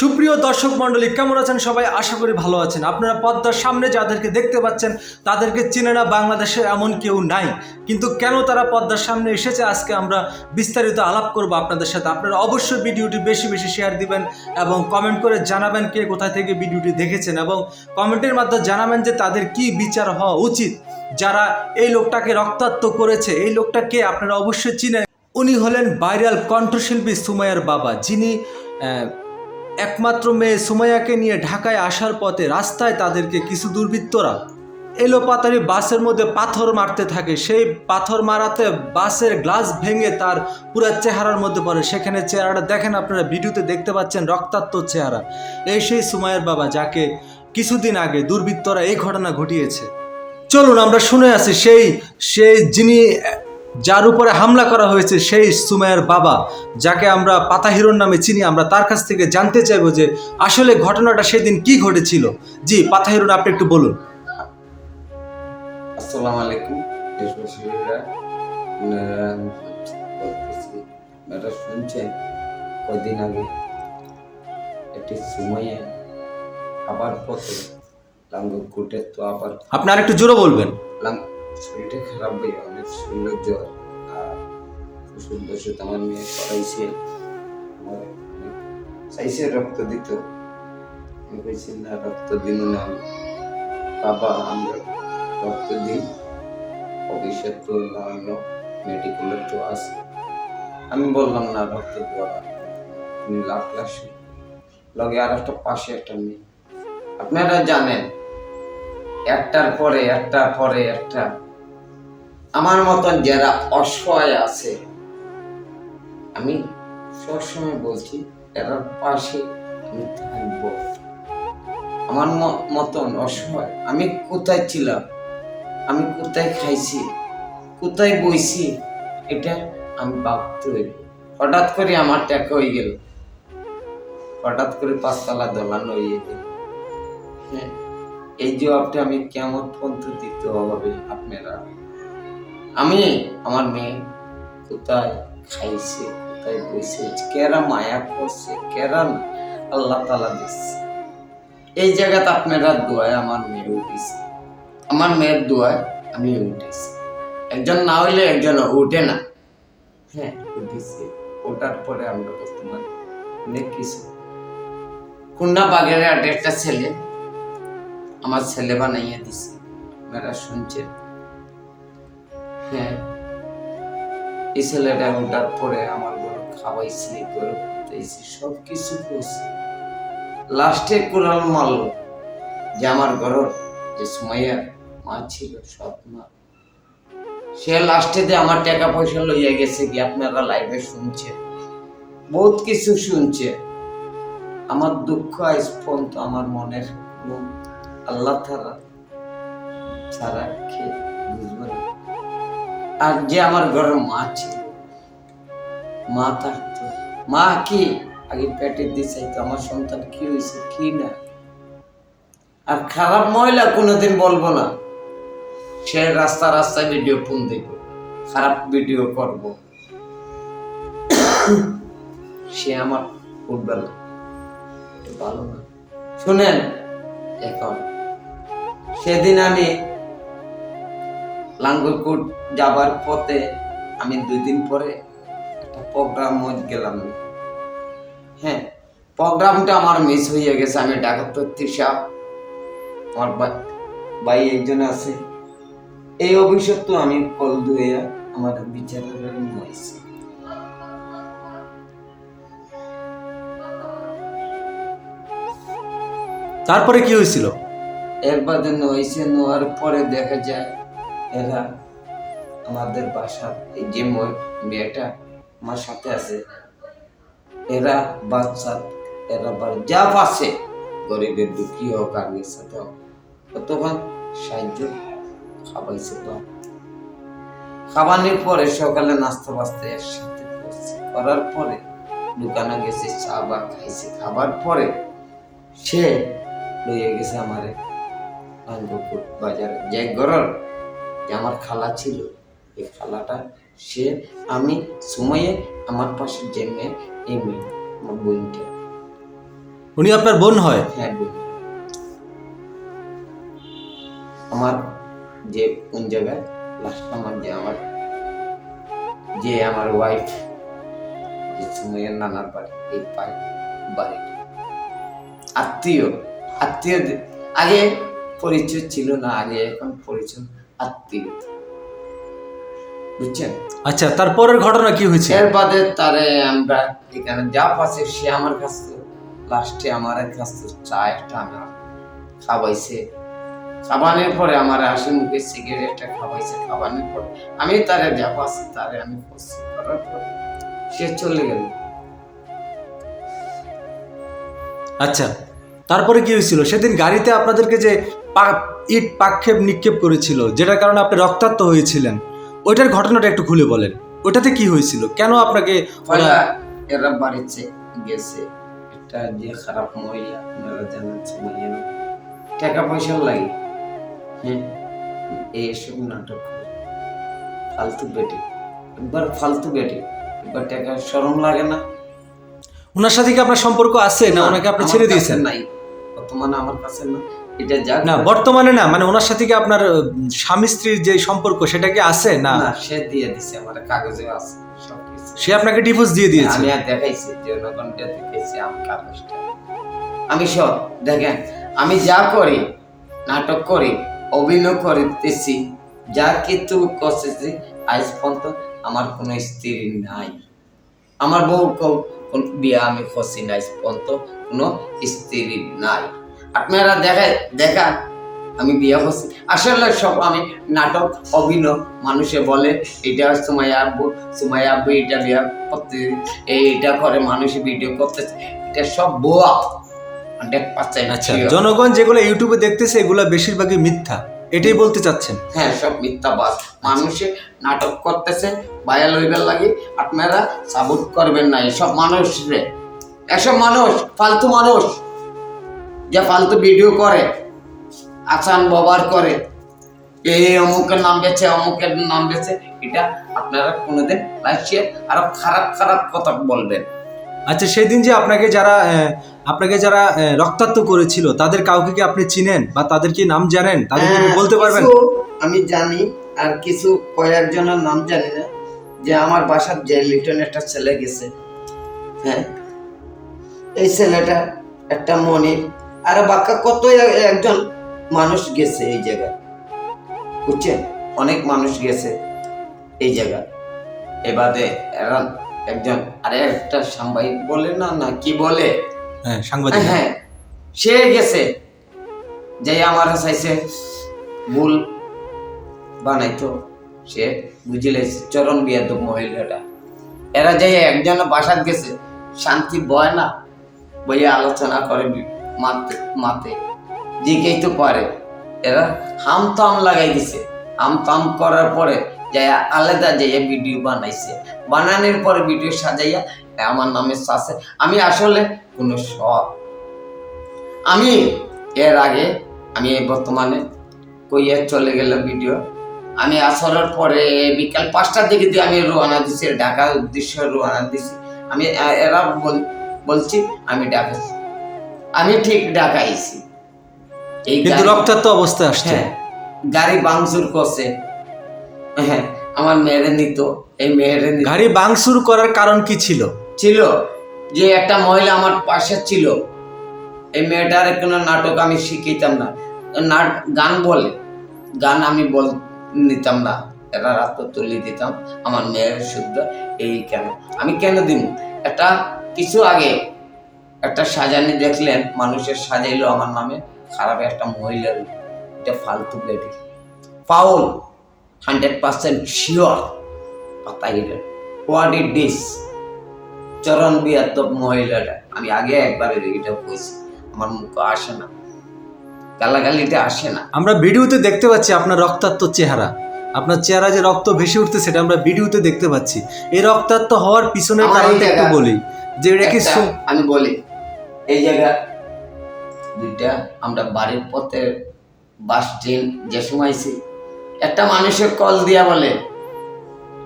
সুপ্রিয় দর্শক মণ্ডলী, কেমন আছেন সবাই? আশা করি ভালো আছেন। আপনারা পদ্মার সামনে যাদেরকে দেখতে পাচ্ছেন, তাদেরকে চিনে না বাংলাদেশে এমন কেউ নাই। কিন্তু কেন তারা পদ্মার সামনে এসেছে, আজকে আমরা বিস্তারিত আলাপ করব আপনাদের সাথে। আপনারা অবশ্যই ভিডিওটি বেশি বেশি শেয়ার দিবেন এবং কমেন্ট করে জানাবেন কে কোথা থেকে ভিডিওটি দেখেছেন এবং কমেন্টের মাধ্যমে জানাবেন যে তাদের কি বিচার হওয়া উচিত। যারা এই লোকটাকে রক্তাক্ত করেছে, এই লোকটা কে আপনারা অবশ্যই চিনেন। উনি হলেন ভাইরাল কণ্ঠশিল্পী সুমাইয়ার বাবা, যিনি একমাত্র মেয়ে সুমাইয়াকে নিয়ে ঢাকায় আসার পথে রাস্তায় তাদেরকে কিছু দুর্বৃত্তরা এলো পাতারি বাসের মধ্যে পাথর মারতে থাকে। সেই পাথর মারাতে বাসের গ্লাস ভেঙে তার পুরো চেহারার মধ্যে পড়ে। সেখানে চেহারাটা দেখেন আপনারা, ভিডিওতে দেখতে পাচ্ছেন রক্তাক্ত চেহারা। এই সেই সুমাইয়ের বাবা, যাকে কিছুদিন আগে দুর্বৃত্তরা এই ঘটনা ঘটিয়েছে। চলুন আমরা শুনে আসি, সেই সেই যিনি যার উপরে হামলা করা হয়েছে সেই সুমাইয়ের বাবা যাকে আমরা পাতা হিরোর নামে চিনি আমরা তার কাছ থেকে জানতে চাইব যে আসলে ঘটনাটা সেদিন কি ঘটেছিল। জি পাতা হিরোন আপনি একটু বলুন। আসসালামু আলাইকুম দেশবাসীরা আপনারা শুনছেন কদিন আগে একটি সময়ে আবার পথে তো আবার আপনি আর একটু জোরে বলবেন। শরীরটা খারাপ অনেক আর আমার মেয়ে করাইছে আমার চাইছে রক্ত দিত। আমি না, রক্ত দিন না। বাবা, আমরা রক্ত দিই। ভবিষ্যৎ তো মেডিকেলের তো আছে। আমি বললাম, না, রক্ত দেওয়া তুমি লাখ লাখ লগে আর একটা পাশে একটা মেয়ে। আপনারা জানেন, একটার পরে একটার পরে, একটা আমার মতন যারা অসহায় আছে, আমি সবসময় বলছি এরার পাশে আমি থাকব। আমার মতন অসহায়, আমি কোথায় ছিলাম? আমি কোথায় খাইছি? কোথায় বইছি? এটা আমি ভাবতে হইব হঠাৎ করে আমার টাকা হয়ে গেল। হঠাৎ করে পাঁচতলা দোলানো হয়ে গেল। হ্যাঁ এই জবাবটা আমি কেমন পর্যন্ত দিতে হবে আপনারা? আমি আমার মেয়ে কোথায় খাইছে, কোথায় বসে কেরা মায়া করছে, কেরা আল্লাহ তালা দিচ্ছে এই জায়গাতে আপনারা দোয়ায় আমার মেয়ে উঠেছে। আমার মেয়ের দোয়ায় আমি উঠেছি। একজন না হইলে একজন উঠে না। হ্যাঁ উঠেছে। ওঠার পরে আমরা বর্তমানে অনেক কিছু। কুন্ডা বাগের একটা ছেলে আমার ছেলে বানাইয়া দিছে। আপনারা শুনছেন। হ্যাঁ। এই ছেলেটা পরে আমার খাইছি সব কিছু লাস্টে মারল যে আমার যে মা ছিল, সৎ মা, সে লাস্টে যে আমার টাকা পয়সা লইয়া গেছে কি আপনারা লাইভে শুনছেন? বহুত কিছু শুনছে। আমার দুঃখ আমার মনের আল্লাহ ছাড়া বুঝবে না আর যে আমার ঘরের মা ছিল, মা থাকতো মা কি? আগে পেটের দিয়ে চাইতো আমার সন্তান কি হয়েছে কি না? আর খারাপ মহিলা কোনোদিন বলব না, সে রাস্তা রাস্তায় ভিডিও ফোন দিব খারাপ ভিডিও করব। সে আমার না ভালো না। শুনেন, এখন, সেদিন আমি লাঙ্গলকোট যাবার পথে আমি দুই দিন পরে একটা প্রোগ্রাম গেলাম। হ্যাঁ প্রোগ্রামটা আমার মিস হয়ে গেছে আমি ডাক্তার তৃষা আমার ভাই একজন আছে। এই অভিশাপ তো আমি কল ধুয়ে আমার বিচারের হয়েছে তারপরে কি হয়েছিল? একবার হয়েছে নোয়ার পরে দেখা যায় এরা আমাদের বাসার এই যে মেয়েটা আমার সাথে আছে, এরা বাচ্চা, এরা যা পাচ্ছে গরিবের দুঃখী হোক আর সাথে হোক তখন সাহায্য খাবাইছে তো? খাবানোর পরে সকালে নাস্তা বাস্তা একসাথে করছে। করার পরে দোকানে গেছে, চা বা খাইছে। খাবার পরে সে লইয়ে গেছে আমারে আঙ্গপুর বাজারে। যে ঘরের যে আমার খালা ছিল এই খালাটা সে আমি সময়ে আমার পাশে যে মেয়ে এই মেয়ে আমার বোনটা। উনি আপনার বোন হয়? হ্যাঁ বোন। আমার যে কোন জায়গায় লাস্ট আমার যে আমার যে আমার ওয়াইফ যে সুমেয়ের নানার বাড়ি এই বাড়ি আত্মীয় আত্মীয় আগে পরিচয় ছিল না আগে এখন পরিচয় আত্মীয়। বুঝছেন? আচ্ছা তারপরের ঘটনা কি হয়েছে? এর বাদে তারে আমরা এখানে যা পাচ্ছে সে আমার কাছ লাস্টে আমার কাছ চা একটা আমার খাওয়াইছে। খাবানোর পরে আমার হাসি মুখে সিগারেটটা খাওয়াইছে খাবানোর পরে আমি তারে যা পাচ্ছি তারে আমি করছি করার পরে সে চলে গেল। আচ্ছা তারপরে কি হয়েছিল? সেদিন গাড়িতে আপনাদেরকে যে ইট পাক্ষেপ নিক্ষেপ করেছিল যেটার কারণে আপনি রক্তাক্ত হয়েছিলেন। ওইটার ঘটনাটা একটু খুলে বলেন। ওটাতে কি হয়েছিল? কেন আপনাকে এরা বাড়িতে গেছে। একটা যে খারাপ মহিলা আপনারা জানেন টাকা পয়সা লাগে। হ্যাঁ এইসব নাটক ফালতু বেটে। একবার ফালতু বেটে। একবার টাকা সরম লাগে না। ওনার সাথে কি আপনার সম্পর্ক আছে না ওনাকে আপনি ছেড়ে দিয়েছেন? নাই। বর্তমানে আমার কাছে না এটা যা না বর্তমানে না মানে ওনার সাথে কি আপনার স্বামী স্ত্রীর যে সম্পর্ক সেটা কি আছে? না? সে দিয়ে দিছে আমার কাগজে আছে সে আপনাকে ডিভোর্স দিয়ে দিয়েছে? আমি আর দেখাইছি জনগণকে দেখাইছি আমি কাগজটা। আমি সব দেখেন আমি যা করি নাটক করি অভিনয় করিতেছি যা কিছু করতেছি আজ পর্যন্ত আমার কোনো স্ত্রী নাই। আমার বউ কোন বিয়ে আমি করছি না আজ পর্যন্ত কোনো স্ত্রী নাই। আপনারা দেখে দেখা আমি বিয়ে করছি। আসলে সব আমি নাটক অভিনয় মানুষে বলে এটা সুমাইয়া আব্বু সুমাইয়া আব্বু এটা বিয়ে করতে এইটা করে মানুষ ভিডিও করতেছে। এটা সব বোয়া হান্ড্রেড পার্সেন্ট আচ্ছা জনগণ যেগুলো ইউটিউবে দেখতেছে এগুলো বেশিরভাগই মিথ্যা। এটাই বলতে চাচ্ছেন? হ্যাঁ সব মিথ্যা মিথ্যাবাদ মানুষে নাটক করতেছে বায়া হইবার লাগে আপনারা সাপোর্ট করবেন না। এসব মানুষ রে এসব মানুষ ফালতু মানুষ। যে ফালতু ভিডিও করে আসান ব্যবহার করে। এই অমুকের নাম বেছে অমুকের নাম বেছে এটা আপনারা কোনোদিন লাইসিয়ে আরও খারাপ খারাপ কথা বলবেন। আচ্ছা সেই দিন যে আপনাকে যারা আপনাকে যারা রক্তাক্ত করেছিল তাদের কাউকে কি আপনি চিনেন বা তাদের কি নাম জানেন? তাদের কি হ্যাঁ, বলতে পারবেন? আমি জানি আর কিছু কয়েকজনের নাম জানি না যে আমার বাসার যে লিটন একটা ছেলে গেছে। হ্যাঁ এই ছেলেটা একটা মনির আর বাক্কা কত একজন মানুষ গেছে এই জায়গায়? বুঝছেন? অনেক মানুষ গেছে এই জায়গায়। এবারে এরা একজন আরে একটা সাংবাদিক বলে না না কি বলে? হ্যাঁ সাংবাদিক। হ্যাঁ সে গেছে। যে আমার চাইছে ভুল বানাইতো সে বুঝলে চরণ বিয়া তো মহিলাটা। এরা যে একজন বাসাত গেছে শান্তি বয় না বইয়ে আলোচনা করে মাতে মাতে জিকেই তো পারে। এরা হাম তাম লাগাই দিছে। হাম তাম করার পরে যাই আলাদা যাইয়া ভিডিও বানাইছে। বানানোর পরে ভিডিও সাজাইয়া আমার নামে আছে আমি আসলে কোনো সব আমি এর আগে আমি বর্তমানে কইয়া চলে গেলাম ভিডিও আমি আসরের পরে বিকাল পাঁচটার দিকে দিয়ে আমি রোয়ানা দিছি, ঢাকার উদ্দেশ্যে রোয়ানা দিছি। আমি এরা বল- বলছি, আমি ঢাকা আমি ঠিক ঢাকা আইছি। এই কিন্তু রক্তাক্ত অবস্থায় আসছে। হ্যাঁ গাড়ি বাংচুর করছে। হ্যাঁ আমার মেয়েরে নিত। এই মেয়েরে গাড়ি বাংসুর করার কারণ কি ছিল? ছিল যে একটা মহিলা আমার পাশে ছিল। এই মেয়েটার কোনো নাটক আমি শিখিতাম না। নাট গান বলে। গান আমি বল নিতাম না। এরা রাত তুলি দিতাম। আমার মেয়ের শুদ্ধ। এই কেন? আমি কেন দিব একটা কিছু আগে একটা সাজানি দেখলেন মানুষের সাজাইলো আমার নামে খারাপ একটা মহিলার এটা ফালতু বেডে পাউল হান্ড্রেড পার্সেন্ট শিওর পাতাই হোয়াট ইট ডিস চরণ বিয়াত মহিলাটা। আমি আগে একবার এটা কইছি আমার মুখ আসে না। গালাগালিটা আসে না। আমরা ভিডিওতে দেখতে পাচ্ছি আপনার রক্তাক্ত চেহারা। আপনার চেহারা যে রক্ত ভেসে উঠতে সেটা আমরা ভিডিওতে দেখতে পাচ্ছি। এই রক্তাক্ত হওয়ার পিছনের কারণটা একটু বলি যে এটা কি আমি বলি এই জায়গা। দুইটা আমরা বাড়ির পথে বাস ট্রেন যে সময় আইছি, একটা মানুষের কল দিয়া বলে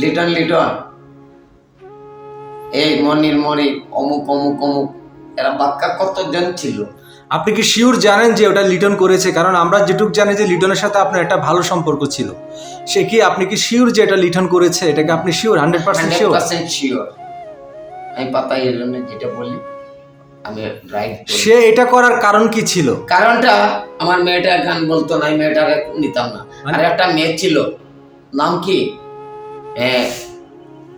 লিটন লিটন এই মনির মনির অমুক অমুক অমুক এরা বাক্কা কতজন ছিল? আপনি কি শিওর জানেন যে ওটা লিটন করেছে? কারণ আমরা যেটুক জানি যে লিটনের সাথে আপনার একটা ভালো সম্পর্ক ছিল। সে কি আপনি কি শিওর যে এটা লিটন করেছে? এটাকে আপনি sure hundred percent sure percent sure আমি পাতা এর জন্য যেটা বলি আমি রাইট সে এটা করার কারণ কি ছিল? কারণটা আমার মেয়েটার গান বলতো না মেয়েটাকে নিতাম না। মানে? আর একটা মেয়ে ছিল নাম কি? এ,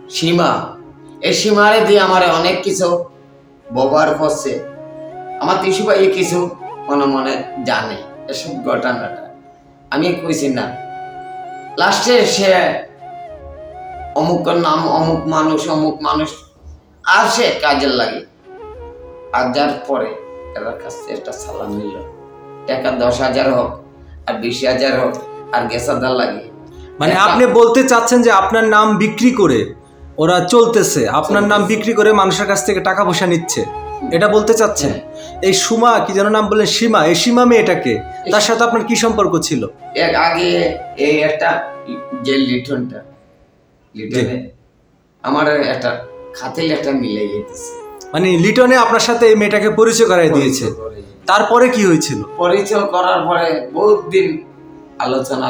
সীমা। এই সীমারে দিয়ে আমার অনেক কিছু ব্যবহার করছে। আমার তিসু ভাই কিছু মনে মনে জানে এসব ঘটনাটা। আমি কইছি না। লাস্টে সে অমুক নাম অমুক মানুষ অমুক মানুষ আসে কাজের লাগে। আর যার পরে এর কাছে একটা সালাম নিল। টাকা দশ হাজার হোক আর বিশ হাজার হোক আর গ্যাস আদার লাগে। মানে আপনি বলতে চাচ্ছেন যে আপনার নাম বিক্রি করে ওরা চলতেছে আপনার নাম বিক্রি করে মানুষের কাছ থেকে টাকা পয়সা নিচ্ছে। এটা বলতে চাচ্ছেন? এই সুমা কি যেন নাম বললেন? সীমা। এই সীমা মেয়েটাকে তার সাথে আপনার কি সম্পর্ক ছিল? এর আগে এই একটা যে লিটনটা লিটনে আমার একটা খাতিল একটা মিলে যেতেছে মানে লিটনে আপনার সাথে এই মেয়েটাকে পরিচয় করাই দিয়েছে। তারপরে কি হয়েছিল? পরিচয় করার পরে বহুত দিন আলোচনা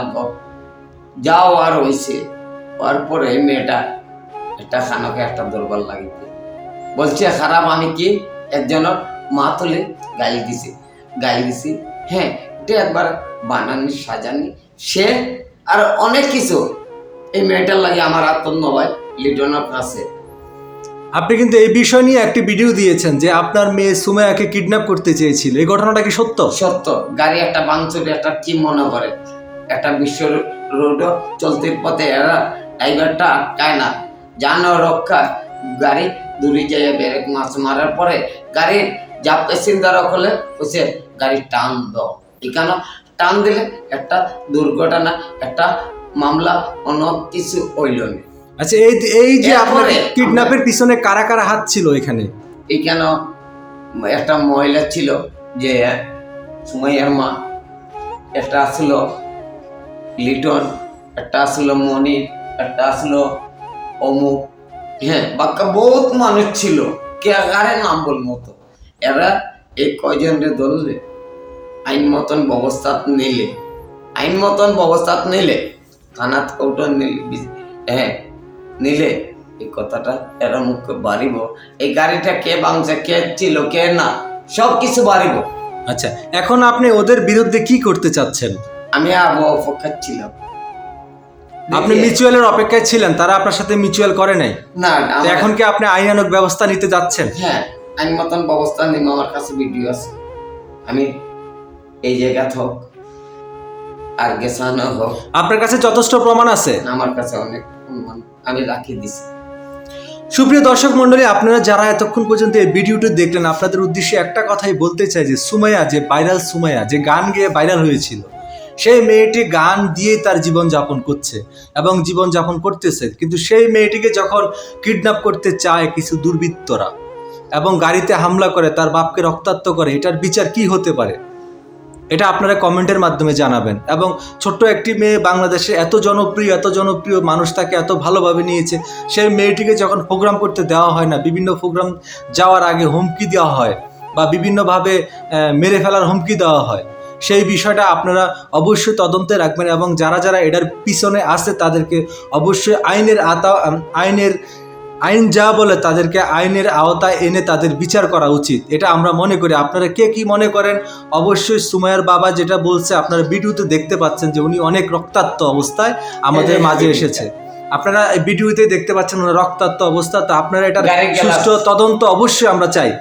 যাও আর হয়েছে হওয়ার পরে এই মেয়েটা একটা খানকে একটা দুর্বল লাগিতে। বলছে খারাপ আমি কি একজনের মা তুলে গাইল দিছি গাইল দিছি। হ্যাঁ এটা একবার বানানি সাজানি। সে আর অনেক কিছু। এই মেয়েটার লাগে আমার আত্ম হয় লিটনের কাছে। আপনি কিন্তু এই বিষয় নিয়ে একটি ভিডিও দিয়েছেন যে আপনার মেয়ে সুমায়াকে কিডন্যাপ করতে চেয়েছিল। এই ঘটনাটা কি সত্য? সত্য। গাড়ি একটা বাংচুর একটা কি মনে করে? একটা বিশ্ব রোড চলতে পথে এরা ড্রাইভারটা আটকায় না। জানো রক্ষা, গাড়ি দূরে যাইয়া ব্রেক মাছ মারার পরে গাড়ি জাপকে চিন্তা হলে বসে গাড়ি টান দাও। এখানে টান দিলে একটা দুর্ঘটনা, একটা মামলা অন্য কিছু হইল না। আচ্ছা এই এই যে আপনার কিডন্যাপের পিছনে কারা কারা হাত ছিল এখানে? এখানে একটা মহিলা ছিল যে সুমাইয়ার মা একটা আসলো লিটন একটা আসলো মনির একটা আসলো অমুক। হ্যাঁ বাক্কা বহুত মানুষ ছিল কে আগারে নাম বল মতো। এরা এই কয়জনরে ধরলে আইন মতন ব্যবস্থা নিলে। আইন মতন ব্যবস্থা নিলে থানাত কৌটন নিলে হ্যাঁ নিলে এই কথাটা এরা মুখে বাড়িব। এই গাড়িটা কে বাংছে কে ছিল কে না সব কিছু বাড়িব। আচ্ছা এখন আপনি ওদের বিরুদ্ধে কি করতে চাচ্ছেন? আমি আবহাওয়া অপেক্ষা ছিলাম। আপনি মিউচুয়ালের অপেক্ষায় ছিলেন তারা আপনার সাথে মিউচুয়াল করে নাই। না তো এখন কি আপনি আইনানুক ব্যবস্থা নিতে যাচ্ছেন? হ্যাঁ আইন মতন ব্যবস্থা নিম আমার কাছে ভিডিও আছে। আমি এই জায়গা হোক আর গেছানো হোক। আপনার কাছে যথেষ্ট প্রমাণ আছে? আমার কাছে অনেক প্রমাণ। আমি রাখি দিছি। সুপ্রিয় দর্শক মন্ডলী আপনারা যারা এতক্ষণ পর্যন্ত এই ভিডিওটি দেখলেন, আপনাদের উদ্দেশ্যে একটা কথাই বলতে চাই যে, সুমাইয়া যে ভাইরাল সুমাইয়া, যে গান গেয়ে ভাইরাল হয়েছিল, সেই মেয়েটি গান দিয়ে তার জীবন যাপন করছে এবং জীবন যাপন করতেছে। কিন্তু সেই মেয়েটিকে যখন কিডন্যাপ করতে চায় কিছু দুর্বৃত্তরা এবং গাড়িতে হামলা করে, তার বাপকে রক্তাক্ত করে, এটার বিচার কি হতে পারে? এটা আপনারা কমেন্টের মাধ্যমে জানাবেন। এবং ছোট্ট একটি মেয়ে বাংলাদেশে এত জনপ্রিয় এত জনপ্রিয় মানুষ তাকে এত ভালোভাবে নিয়েছে সেই মেয়েটিকে যখন প্রোগ্রাম করতে দেওয়া হয় না, বিভিন্ন প্রোগ্রাম যাওয়ার আগে হুমকি দেওয়া হয় বা বিভিন্নভাবে মেরে ফেলার হুমকি দেওয়া হয়, সেই বিষয়টা আপনারা অবশ্যই তদন্তে রাখবেন এবং যারা যারা এটার পিছনে আছে তাদেরকে অবশ্যই আইনের আতা আইনের আইন যা বলে তাদেরকে আইনের আওতায় এনে তাদের বিচার করা উচিত। এটা আমরা মনে করি। আপনারা কে কি মনে করেন? অবশ্যই সুমায়ার বাবা যেটা বলছে আপনারা ভিডিওতে দেখতে পাচ্ছেন যে উনি অনেক রক্তাক্ত অবস্থায় আমাদের মাঝে এসেছে। আপনারা এই ভিডিওতে দেখতে পাচ্ছেন রক্তাত্ম রক্তাক্ত অবস্থা। তো আপনারা এটা সুষ্ঠু তদন্ত অবশ্যই আমরা চাই।